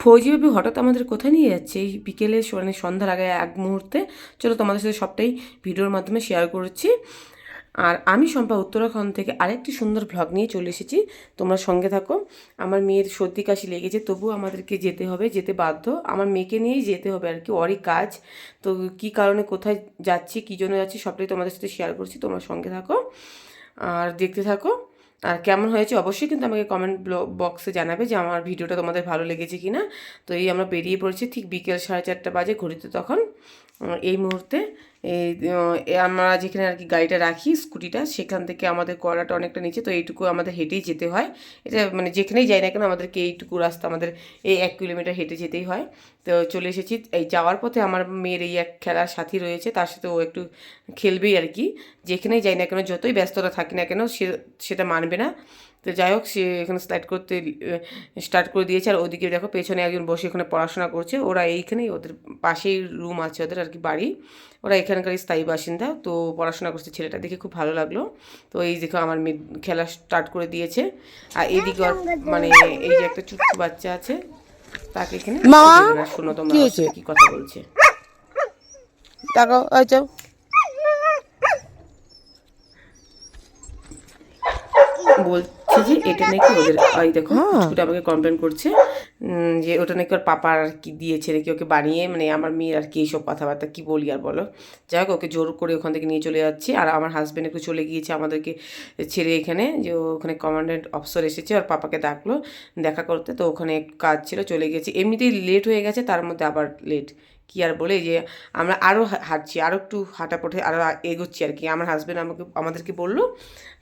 ফৌজি বাবু হঠাৎ আমাদের কোথায় নিয়ে যাচ্ছে? এই বিকেলে মানে সন্ধ্যার আগে এক মুহূর্তে। চলো তোমাদের সাথে সবটাই ভিডিওর মাধ্যমে শেয়ার করছি। আর আমি শম্পা উত্তরাখণ্ড থেকে আরেকটি সুন্দর ভ্লগ নিয়ে চলে এসেছি। তোমরা সঙ্গে থাকো। আমার মেয়ের সর্দি কাশি লেগেছে, তবু আমাদেরকে যেতে হবে, যেতে বাধ্য। আমার মেয়েকে নিয়েই যেতে হবে আর কি, ওরই কাজ। তো কি কারণে কোথায় যাচ্ছি, কী জন্য যাচ্ছি, সবটাই তোমাদের সাথে শেয়ার করছি। তোমরা সঙ্গে থাকো। আর দেখতে থাকো। আর কেমন হয়েছে অবশ্যই কিন্তু আমাকে কমেন্ট বক্সে জানাবে যে আমার ভিডিওটা তোমাদের ভালো লেগেছে কি না তো এই আমরা বেরিয়ে পড়েছি ঠিক বিকেল সাড়ে চারটা বাজে ঘড়িতে তখন এই মুহূর্তে। আমরা যেখানে আর কি গাড়িটা রাখি, স্কুটিটা, সেখান থেকে আমাদের কড়াটা অনেকটা নিচে, তো এইটুকু আমাদের হেঁটেই যেতে হয়। এটা মানে যেখানেই যাই না কেন, আমাদেরকে এইটুকু রাস্তা আমাদের এই এক কিলোমিটার হেঁটে যেতেই হয়। তো চলে এসেছি, এই যাওয়ার পথে আমার মেয়ের এই এক খেলার সাথী রয়েছে, তার সাথে ও একটু খেলবেই আর কি। যেখানেই যাই না কেন, যতই ব্যস্ততা থাকি না কেন, সে, সেটা মানবে না। তো যাই হোক সে এখানে স্টার্ট করতে স্টার্ট করে দিয়েছে। আর ওদিকে দেখো পেছনে একজন বসে এখানে পড়াশোনা করছে। ওরা এইখানেই ওদের পাশেই রুম আছে ওদের আর কি বাড়ি। ওরা এখানকার স্থায়ী বাসিন্দা। তো পড়াশোনা করছে ছেলেটা দেখে খুব ভালো লাগল। তো এই দেখো আমার মেয়ে খেলা স্টার্ট করে দিয়েছে। আর এইদিকে মানে এই যে একটা ছোট্ট বাচ্চা আছে তাকে এখানে শোনো তোমরা কি কথা বলছে? তাকাও যাও। বলছে যে এটা নাকি ওদের এই দেখো কুচকুটা আমাকে কমপ্লেন করছে যে ওটা নাকি ওর পাপার আর কি দিয়েছে নাকি ওকে বানিয়ে মানে আমার মেয়ের আর কি এইসব কথাবার্তা কি বলি আর বলো। যাই হোক ওকে জোর করে ওখান থেকে নিয়ে চলে যাচ্ছি আর আমার হাজব্যান্ড একটু চলে গিয়েছে আমাদেরকে ছেড়ে এখানে যে ওখানে কমান্ডেন্ট অফিসার এসেছে ওর পাপাকে ডাকলো দেখা করতে তো ওখানে কাজ ছিল চলে গেছে। এমনিতেই লেট হয়ে গেছে তার মধ্যে আবার লেট কি আর বলে যে আমরা আরও হাঁটছি আরও একটু হাঁটা পথে আরও এগোচ্ছি আর কি। আমার হাজব্যান্ড আমাকে আমাদেরকে বলল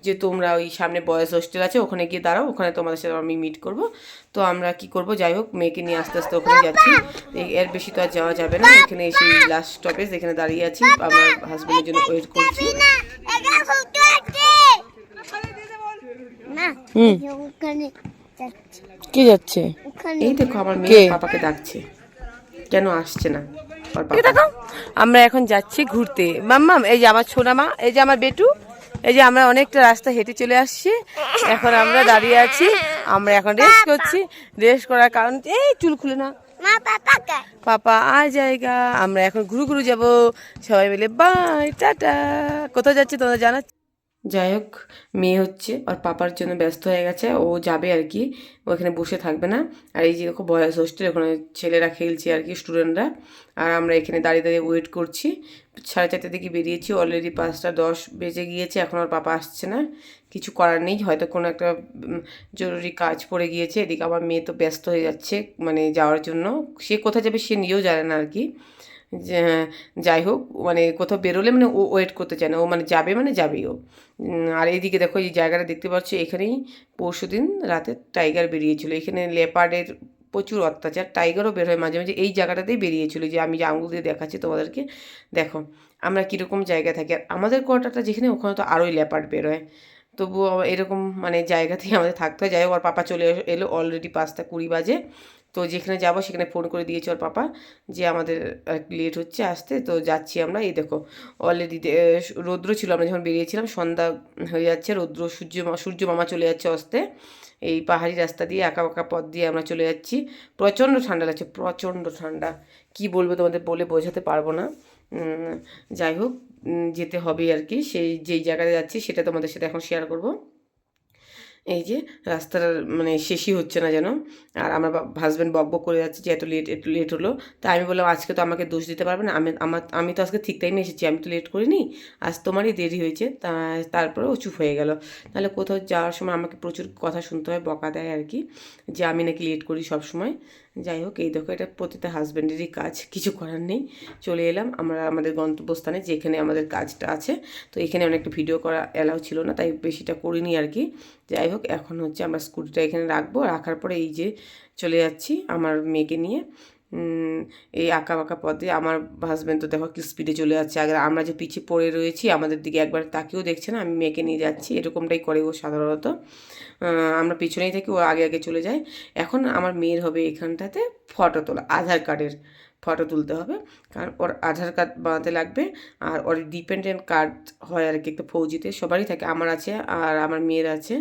যে তোমরা ওই সামনে বয়েজ হোস্টেল আছে ওখানে গিয়ে দাঁড়াও ওখানে তোমাদের সাথে আমি মিট করব। তো আমরা কি করব? যাই হোক মেয়েকে নিয়ে আস্তে আস্তে ওখানে যাচ্ছি। এর বেশি তো আর যাওয়া যাবে না। এখানে এসে লাস্ট স্টপেজ এখানে দাঁড়িয়ে আছি। আমার হাজব্যান্ডের জন্য ওয়েট করছি। হুম। কে যাচ্ছে? এই দেখো আমার মেয়ে পাপাকে ডাকছে। কেন আসছে না? আমরা এখন যাচ্ছি ঘুরতে। মাম্মাম এই যে আমার ছোনা মা এই যে আমার বেটু এই যে আমরা অনেকটা রাস্তা হেঁটে চলে আসছি। এখন আমরা দাঁড়িয়ে আছি আমরা এখন রেস্ট করছি। রেস্ট করার কারণ এই চুল খুলে না পাপা আ জায়গা। আমরা এখন ঘুরু ঘুরু যাব। সবাই মিলে বাই টাটা। কোথায় যাচ্ছে তোমরা জানাচ্ছি যাই হোক মেয়ে হচ্ছে ওর পাপার জন্য ব্যস্ত হয়ে গেছে, ও যাবে আর কি ওখানে বসে থাকবে না। আর এই যে দেখো বয়স হোস্টেল ওখানে ছেলেরা খেলছে আর কি স্টুডেন্টরা আর আমরা এখানে দাঁড়িয়ে দাঁড়িয়ে ওয়েট করছি। সাড়ে চারটে দিকে বেরিয়েছি অলরেডি পাঁচটা দশ বেজে গিয়েছে, এখন আর পাপা আসছে না। কিছু করার নেই, হয়তো কোনো একটা জরুরি কাজ পড়ে গিয়েছে, এদিকে আমার মেয়ে তো ব্যস্ত হয়ে যাচ্ছে মানে যাওয়ার জন্য। সে কোথায় যাবে সে নিজেও জানে না আর কি। যাই হোক মানে কোথাও বেরোলে মানে ও ওয়েট করতে চায় না। ও মানে যাবে মানে যাবেই ও। আর এইদিকে দেখো এই জায়গাটা দেখতে পাচ্ছ, এখানেই পরশুদিন রাতে টাইগার বেরিয়েছিল। এখানে লেপার্ডের প্রচুর অত্যাচার। টাইগারও বের হয় মাঝে মাঝে। এই জায়গাটাতেই বেরিয়েছিল যে, আমি যে আঙুল দিয়ে দেখাচ্ছি তোমাদেরকে। দেখো, আমরা কীরকম জায়গায় থাকি। আর আমাদের কোয়ার্টারটা যেখানে, ওখানে তো আরোই লেপার্ড বের হয় তবুও এরকম মানে জায়গাতেই আমাদের থাকতে হয়। যাই হোক ওর পাপা চলে এলো অলরেডি পাঁচটা কুড়ি বাজে। তো যেখানে যাব সেখানে ফোন করে দিয়েছে ওর পাপা যে আমাদের লেট হচ্ছে আসতে, তো যাচ্ছি আমরা। এই দেখো অলরেডি রৌদ্র ছিল, আমরা যখন বেরিয়েছিলাম, সন্ধ্যা হয়ে যাচ্ছে, রৌদ্র সূর্য সূর্য মামা চলে যাচ্ছে অস্তে। এই পাহাড়ি রাস্তা দিয়ে আঁকা বাঁকা পথ দিয়ে আমরা চলে যাচ্ছি। প্রচণ্ড ঠান্ডা লাগছে, প্রচণ্ড ঠান্ডা। কি বলব তোমাদের বলে বোঝাতে পারব না। যাই হোক যেতে হবে আর কি। সেই, যেই জায়গায় যাচ্ছি, সেটা তোমাদের সাথে এখন শেয়ার করব। এই যে রাস্তার মানে শেষই হচ্ছে না যেন। আর আমার হাজব্যান্ড বক বক করে যাচ্ছে যে, এত লেট একটু লেট হলো। তা আমি বললাম, আজকে তো আমাকে দোষ দিতে পারবে না। আমি, আমার, আমি তো আজকে ঠিক টাইমে এসেছি। আমি তো লেট করিনি। আজ তোমারই দেরি হয়েছে। তা তারপরে ও চুপ হয়ে গেল। তাহলে কোথাও যাওয়ার সময় আমাকে প্রচুর কথা শুনতে হয়, বকা দেয় আর কি, যে আমি নাকি লেট করি সব সময় যাই হোক, এই দেখো, এটা প্রতিটা হাজব্যান্ডেরই কাজ, কিছু করার নেই। চলে এলাম আমরা আমাদের গন্তব্যস্থানে, যেখানে আমাদের কাজটা আছে। তো এখানে অনেকটা ভিডিও করা অ্যালাউ ছিল না, তাই বেশিটা করিনি আর কি। যাই হোক এখন হচ্ছে আমরা স্কুটিটা এখানে রাখব। রাখার পরে এই যে চলে যাচ্ছি আমার মেয়েকে নিয়ে। এই আঁকা বাঁকা পথে আমার হাজব্যান্ড তো দেখো কি স্পিডে চলে যাচ্ছে। আগে আমরা যে পিছিয়ে পড়ে রয়েছি, আমাদের দিকে একবার তাকেও দেখছে না, আমি মেয়েকে নিয়ে যাচ্ছি। এরকমটাই করে ও সাধারণত। আমরা পিছনেই থাকি, ও আগে আগে চলে যায়। এখন আমার মেয়ের হবে এখানটাতে ফটো তোলা, আধার কার্ডের ফটো তুলতে হবে। কারণ ওর আধার কার্ড বানাতে লাগবে আর ওর ডিপেন্ডেন্ট কার্ড হয় আর কি, একটা ফৌজিতে। সবারই থাকে, আমার আছে আর আমার মেয়ের আছে।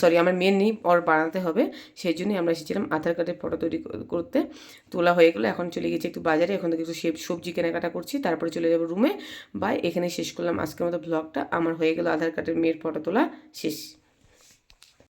সরি আমার মেয়ের নেই, ওর বানাতে হবে। সেই জন্যই আমরা এসেছিলাম আধার কার্ডের ফটো তৈরি করতে। তোলা হয়ে গেলো, এখন চলে গেছি একটু বাজারে। এখন থেকে একটু সবজি কেনাকাটা করছি, তারপরে চলে যাব রুমে বাই এখানে শেষ করলাম আজকের মতো ব্লগটা আমার হয়ে গেল আধার কার্ডের মেয়ের ফটো তোলা, শেষ।